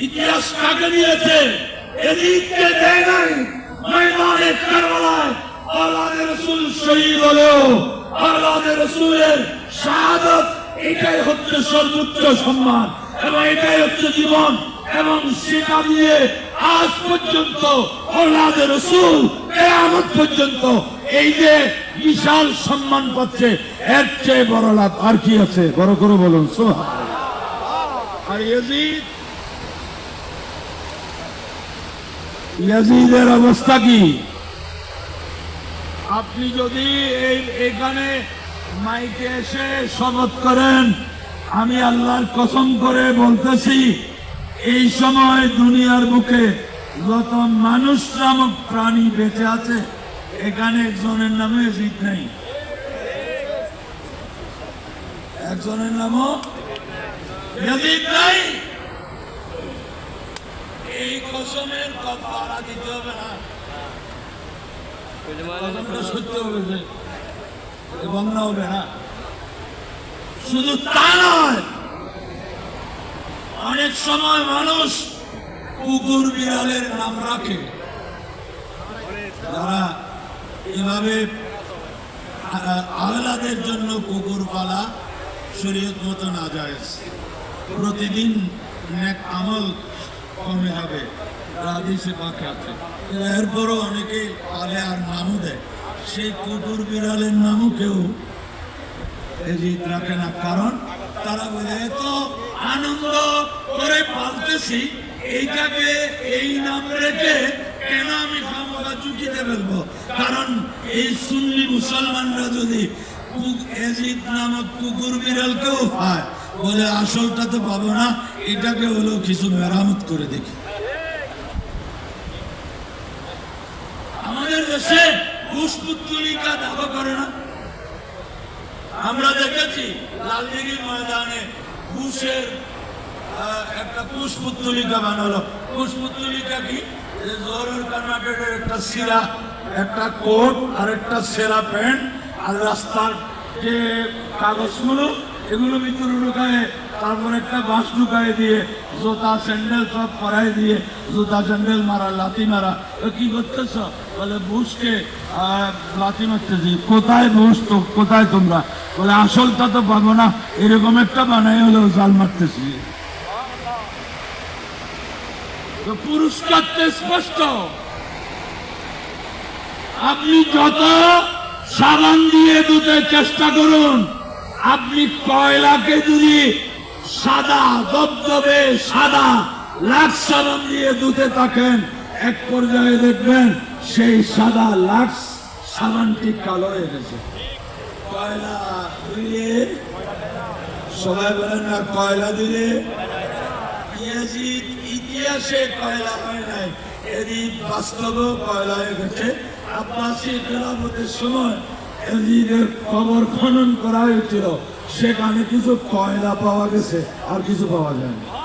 ইতিহাস কাকে নিয়েছে এদিককে দেয় নাই। ময়দানে কারবালায় আল্লাহর রসুল শহীদ হলেও আল্লাহর রসুলের শাহাদত, এটাই হচ্ছে সর্বোচ্চ সম্মান এবং এটাই হচ্ছে জীবন এবং সেটা দিয়ে আজ পর্যন্ত আল্লাহর রসুল কেয়ামত পর্যন্ত এই যে বিশাল সম্মান পাচ্ছে, এর চেয়ে বড় লাভ আর কি আছে? বড় করে বলুন সোহা আর ইয়াজিদ ইয়াজিদের অবস্থা কি? আপনি যদি এই এখানে মাইকে এসে শপথ করেন, আমি আল্লাহর কসম করে বলতেছি, এই সময় দুনিয়ার বুকে যত মানুষ নামক প্রাণী বেঁচে আছে, এখানে একজনের নামে এজিদ নেই। একজনের নামও ইয়াজিদ নাই? কসমের কপাড়া দিতে হবে না। সত্য হবে যে এবং না হবে না। শুধু তা নয় অনেক সময় মানুষ কুকুর বিড়ালের নাম রাখে। যারা এভাবে আহলাদের জন্য কুকুর পালা শরীয়ত মতো না যায় প্রতিদিন নেক আমল কমে যাবে। হাদিসে আছে। এরপরও অনেকে পালে আর নামও দেয়। সেই কুকুর বিড়ালের নামও কেউ এজিত রাখে না। কারণ তারা বলে এত আনন্দ করে পালতেছি। এইটাকে এই নাম রেখে কেন আমি ক্ষমতা চুকিতে ফেলব? কারণ এই সুন্নি মুসলমানরা যদি কু- এজিদ নামক কুকুর বিড়ালকেও পায় বলে, আসলটা তো পাবো না, এটাকে হলো কিছু মেরামত করে দেখি। আমাদের দেশে পুষ্পুত্তলিকা দাবা করে না। আমরা দেখেছি লালদিঘির ময়দানে ঘুষের একটা পুষ্পুত্তলিকা বানালো। পুষ্পুত্তলিকা কি? যে জোহরের কর্ণাটকের একটা সিরা একটা কোট আর একটা সেরা প্যান্ট, আর রাস্তার যে কাগজগুলো এগুলো ভিতরে ঢুকায়, তারপর একটা বাস ঢুকায় দিয়ে, জুতা স্যান্ডেল সব পরাই দিয়ে, জুতা স্যান্ডেল মারা, লাথি মারা। কি করতেছ? বলে বুসকে লাথি মারতেছি। কোথায় বুস তো, কোথায় তোমরা? বলে, আসলটা তো পাবো না। এরকম একটা বানাই হলেও জাল মারতেছি। পুরস্কার স্পষ্ট। আপনি যত সাবান দিয়ে ধুতে চেষ্টা করুন আপনি কয়লাকে যদি সাদা দবদবে সাদা লাক্স সাবান দিয়ে ধুতে থাকেন। এক পর্যায়ে দেখবেন সেই সাদা লাক্স সাবানটি কালো হয়ে গেছে কয়লা দিলে? সবাই বলেন না, কয়লা দিলে? ইতিহাসে কয়লা হয় নাই। এদিন বাস্তবেও কয়লা হয়ে গেছে আব্বাসী খেলাফতের সময় কবর খনন করা হয়েছিল। সেখানে কিছু কয়লা পাওয়া গেছে আর কিছু পাওয়া যায় না